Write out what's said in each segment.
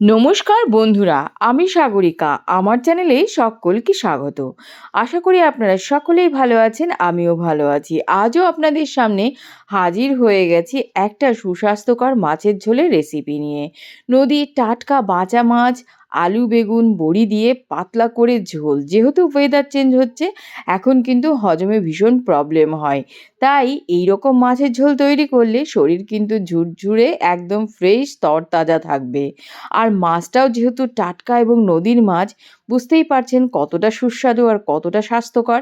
নমস্কার বন্ধুরা, আমি সাগরিকা। আমার চ্যানেলে সকলকে স্বাগত। আশা করি আপনারা সকলেই ভালো আছেন, আমিও ভালো আছি। আজও আপনাদের সামনে হাজির হয়ে গেছি একটা সুস্বাস্থ্যকর মাছের ঝোলের রেসিপি নিয়ে। নদীর টাটকা বাঁচা মাছ আলু, বেগুন, বড়ি দিয়ে পাতলা করে ঝোল। যেহেতু ওয়েদার চেঞ্জ হচ্ছে, এখন কিন্তু হজমে ভীষণ প্রবলেম হয়। তাই এই রকম মাছের ঝোল তৈরি করলে শরীর কিন্তু ঝুরঝুরে, একদম ফ্রেশ তরতাজা থাকবে। আর মাছটাও যেহেতু টাটকা এবং নদীর মাছ, বুঝতেই পারছেন কতটা সুস্বাদু আর কতটা স্বাস্থ্যকর।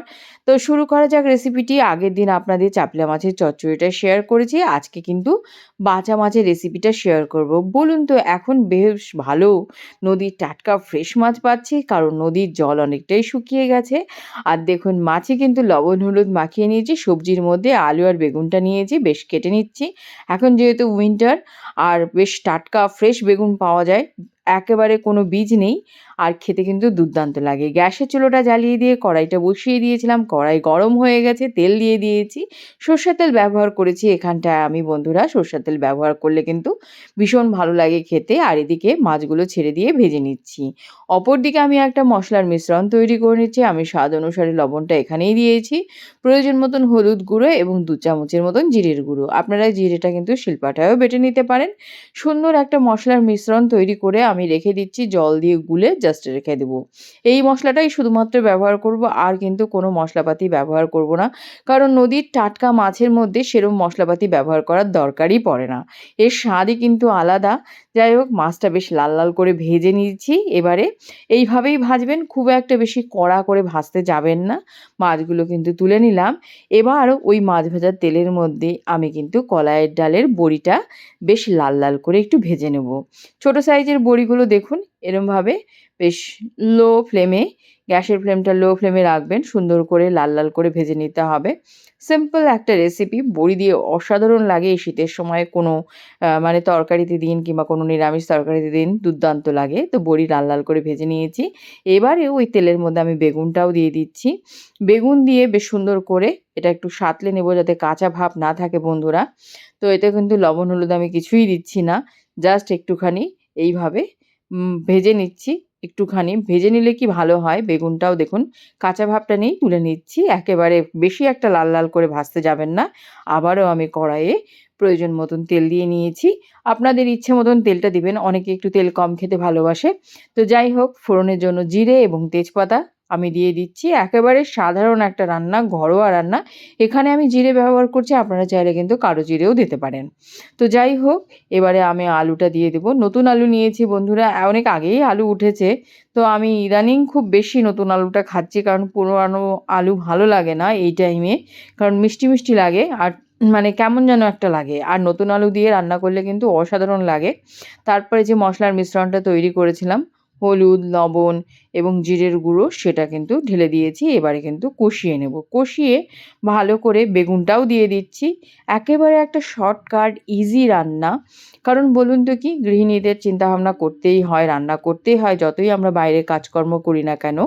তো শুরু করা যাক রেসিপিটি আগের দিন আপনাদের চাপলা মাছের চচ্চড়িটা শেয়ার করেছি। আজকে কিন্তু বাঁচা মাছের রেসিপিটা শেয়ার করব। বলুন তো, এখন বেশ ভালো নদীর টাটকা ফ্রেশ মাছ পাচ্ছি, কারণ নদীর জল অনেকটাই শুকিয়ে গেছে। আর দেখুন, মাছে কিন্তু লবণ, হলুদ মাখিয়ে নিয়েছি, সবজির মধ্যে আলু আর বেগুনটা নিয়েছি, বেশ কেটে নিচ্ছি। এখন যেহেতু উইন্টার আর বেশ টাটকা ফ্রেশ বেগুন পাওয়া যায় একেবারে কোনো বীজ নেই। আর খেতে কিন্তু দুর্দান্ত লাগে। গ্যাসের চুলোটা জ্বালিয়ে দিয়ে কড়াইটা বসিয়ে দিয়েছিলাম। কড়াই গরম হয়ে গেছে, তেল দিয়ে দিয়েছি। সর্ষের তেল ব্যবহার করেছি এখানটায় আমি, বন্ধুরা। সর্ষের তেল ব্যবহার করলে কিন্তু ভীষণ ভালো লাগে খেতে। আর এদিকে মাছগুলো ছেড়ে দিয়ে ভেজে নিচ্ছি। অপরদিকে আমি একটা মশলার মিশ্রণ তৈরি করে নিচ্ছি। আমি স্বাদ অনুসারে লবণটা এখানেই দিয়েছি। প্রয়োজন মতন হলুদ গুঁড়ো এবং দু চামচের মতন জিরের গুঁড়ো। আপনারা জিরেটা কিন্তু শিল্পাটায়ও বেটে নিতে পারেন। সুন্দর একটা মশলার মিশ্রণ তৈরি করে আমি রেখে দিচ্ছি, জল দিয়ে গুলে জাস্ট রেখে দেবো। এই মশলাটাই শুধুমাত্র ব্যবহার করব, আর কিন্তু কোনো মশলাপাতি ব্যবহার করব না। কারণ নদীর টাটকা মাছের মধ্যে সেরম মশলাপাতি ব্যবহার করার দরকারই পড়ে না। এর স্বাদই কিন্তু আলাদা। যাই হোক, মাছটা বেশ লাল লাল করে ভেজে নিয়েছি। এবারে এইভাবেই ভাজবেন, খুব একটা বেশি কড়া করে ভাজতে যাবেন না। মাছগুলো কিন্তু তুলে নিলাম। এবার ওই মাছ ভাজার তেলের মধ্যে আমি কিন্তু কলাইয়ের ডালের বড়িটা বেশ লাল লাল করে একটু ভেজে নেব। ছোট সাইজের বড়িগুলো দেখুন, এরমভাবে বেশ লো ফ্লেমে গ্যাসের ফ্লেমটা লো ফ্লেমে রাখবেন, সুন্দর করে লাল লাল করে ভেজে নিতে হবে। সিম্পল একটা রেসিপি বড়ি দিয়ে অসাধারণ লাগে এই শীতের সময়, কোনো মানে তরকারিতে দিন কিংবা কোনো নিরামিষ তরকারিতে দিন দুর্দান্ত লাগে। তো বড়ি লাল লাল করে ভেজে নিয়েছি। এবারে ওই তেলের মধ্যে আমি বেগুনটাও দিয়ে দিচ্ছি। বেগুন দিয়ে বেশ সুন্দর করে এটা একটু সাঁতলে নেব যাতে কাঁচা ভাব না থাকে বন্ধুরা। তো এতে কিন্তু লবণ, হলুদ আমি কিছুই দিচ্ছি না, জাস্ট একটুখানি এইভাবে ভেজে নিচ্ছি একটুখানি। ভেজে নিলে কি ভালো হয়? বেগুনটাও দেখুন, কাঁচা ভাবটা নেই, তুলে নিচ্ছি। একেবারে বেশি একটা লাল লাল করে ভাজতে যাবেন না। আবারও আমি কড়াইয়ে প্রয়োজন মতন তেল দিয়ে নিয়েছি। আপনাদের ইচ্ছে মতন তেলটা দিবেন। অনেকে একটু তেল কম খেতে ভালোবাসে। তো যাই হোক, ফোড়নের জন্য জিরে এবং তেজপাতা আমি দিয়ে দিচ্ছি। একেবারে সাধারণ একটা রান্না, ঘরোয়া রান্না। এখানে আমি জিরে ব্যবহার করছি, আপনারা চাইলে কিন্তু কারও জিরেও দিতে পারেন। তো যাই হোক, এবারে আমি আলুটা দিয়ে দেবো। নতুন আলু নিয়েছি বন্ধুরা, অনেক আগেই আলু উঠেছে। তো আমি ইদানিং খুব বেশি নতুন আলুটা খাচ্ছি, কারণ পুরোনো আলু ভালো লাগে না এই টাইমে। কারণ মিষ্টি মিষ্টি লাগে, আর মানে কেমন যেন একটা লাগে। আর নতুন আলু দিয়ে রান্না করলে কিন্তু অসাধারণ লাগে। তারপরে যে মশলার মিশ্রণটা তৈরি করেছিলাম হলুদ, লবণ এবং জিরের গুঁড়ো সেটা কিন্তু ঢেলে দিয়েছি। এবারে কিন্তু কষিয়ে নেব। কষিয়ে ভালো করে বেগুনটাও দিয়ে দিচ্ছি। একেবারে একটা শর্টকাট ইজি রান্না। কারণ বলুন তো কি, গৃহিণীদের চিন্তাভাবনা করতেই হয়, রান্না করতেই হয়, যতই আমরা বাইরে কাজকর্ম করি না কেন।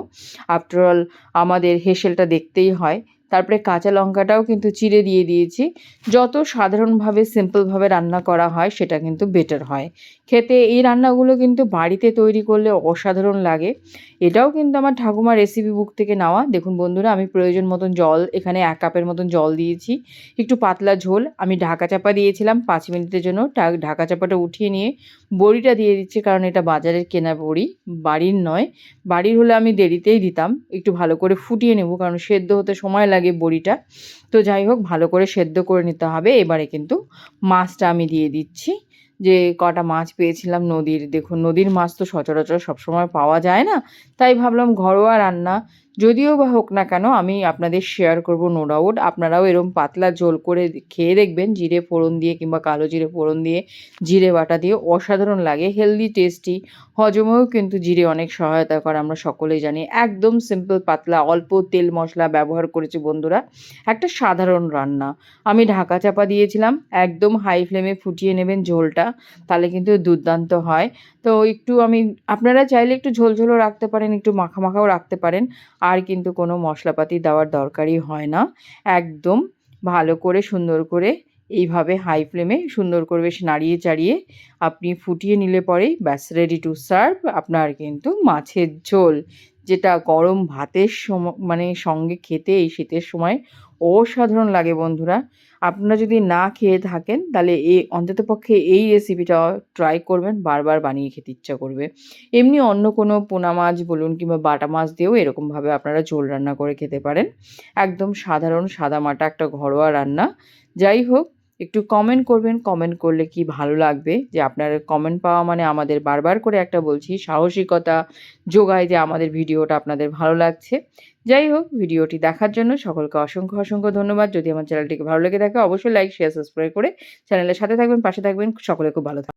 আফটারঅল আমাদের হেসেলটা দেখতেই হয়। তারপরে কাঁচা লঙ্কাটাও কিন্তু চিড়ে দিয়ে দিয়েছি। যত সাধারণভাবে সিম্পলভাবে রান্না করা হয়, সেটা কিন্তু বেটার হয়। খেতে এই রান্নাগুলো কিন্তু বাড়িতে তৈরি করলে অসাধারণ লাগে। এটাও কিন্তু আমার ঠাকুমার রেসিপি বুক থেকে নেওয়া। দেখুন বন্ধুরা, আমি প্রয়োজন মতন জল, এখানে এক কাপের মতন জল দিয়েছি। একটু পাতলা ঝোল, আমি ঢাকা চাপা দিয়েছিলাম পাঁচ মিনিটের জন্য। ঢাকা চাপাটা উঠিয়ে নিয়ে বড়িটা দিয়ে দিচ্ছি, কারণ এটা বাজারের কেনা বড়ি, বাড়ির নয়। বাড়ির হলে আমি দেরিতেই দিতাম। একটু ভালো করে ফুটিয়ে নেব, কারণ সেদ্ধ হতে সময় লাগে। বড়িটা। তো যাই হোক, ভালো করে সেদ্ধ করে নিতে হবে। এবারে কিন্তু মাছটা আমি দিয়ে দিচ্ছি। যে কটা মাছ পেয়েছিলাম নদীর, দেখুন নদীর মাছ তো সচরাচর সবসময় পাওয়া যায় না। তাই ভাবলাম ঘরোয়া রান্না যদিও বা হোক না কেন, আমি আপনাদের শেয়ার করব নো ডাউট আপনারাও এরম পাতলা ঝোল করে খেয়ে দেখবেন, জিরে ফোড়ন দিয়ে কিংবা কালো জিরে ফোড়ন দিয়ে জিরে বাটা দিয়ে অসাধারণ লাগে হেলদি টেস্টি হজমেও কিন্তু জিরে অনেক সহায়তা করে, আমরা সকলেই জানি। একদম সিম্পল পাতলা, অল্প তেল মশলা ব্যবহার করেছি বন্ধুরা। একটা সাধারণ রান্না। আমি ঢাকা চাপা দিয়েছিলাম, একদম হাই ফ্লেমে ফুটিয়ে নেবেন ঝোলটা, তাহলে কিন্তু দুর্দান্ত হয়। তো একটু আমি, আপনারা চাইলে একটু ঝোলঝোলও রাখতে পারেন, একটু মাখা মাখাও রাখতে পারেন। আর কিন্তু কোনো মশলাপাতি দেওয়ার দরকারই হয় না। একদম ভালো করে সুন্দর করে এইভাবে হাই ফ্লেমে সুন্দর করে বেশ নাড়িয়ে চাড়িয়ে আপনি ফুটিয়ে নিলে পরেই ব্যাস রেডি টু সার্ভ আপনার কিন্তু মাছের ঝোল। যেটা গরম ভাতের সম মানে সঙ্গে খেতে এই শীতের সময় অসাধারণ লাগে বন্ধুরা। আপনারা যদি না খেয়ে থাকেন, তাহলে এ অন্ততপক্ষে এই রেসিপিটা ট্রাই করবেন, বারবার বানিয়ে খেতে ইচ্ছা করবে। এমনি অন্য কোনো পোনা মাছ বলুন কিংবা বাটা মাছ দিয়েও এরকমভাবে আপনারা ঝোল রান্না করে খেতে পারেন। একদম সাধারণ সাদামাটা একটা ঘরোয়া রান্না। যাই হোক একটু কমেন্ট করবেন কমেন্ট করলে কি ভালো লাগবে? যে আপনার কমেন্ট পাওয়া মানে আমাদের বারবার করে একটা বলছি, সাহসিকতা যোগায় যে আমাদের ভিডিওটা আপনাদের ভালো লাগছে। যাই হোক, ভিডিওটি দেখার জন্য সকলকে অসংখ্য অসংখ্য ধন্যবাদ। যদি আমার চ্যানেলটিকে ভালো লেগে থাকে, অবশ্যই লাইক শেয়ার সাবস্ক্রাইব করে চ্যানেলের সাথে থাকবেন, পাশে থাকবেন। সকলে খুব ভালো থাকবেন।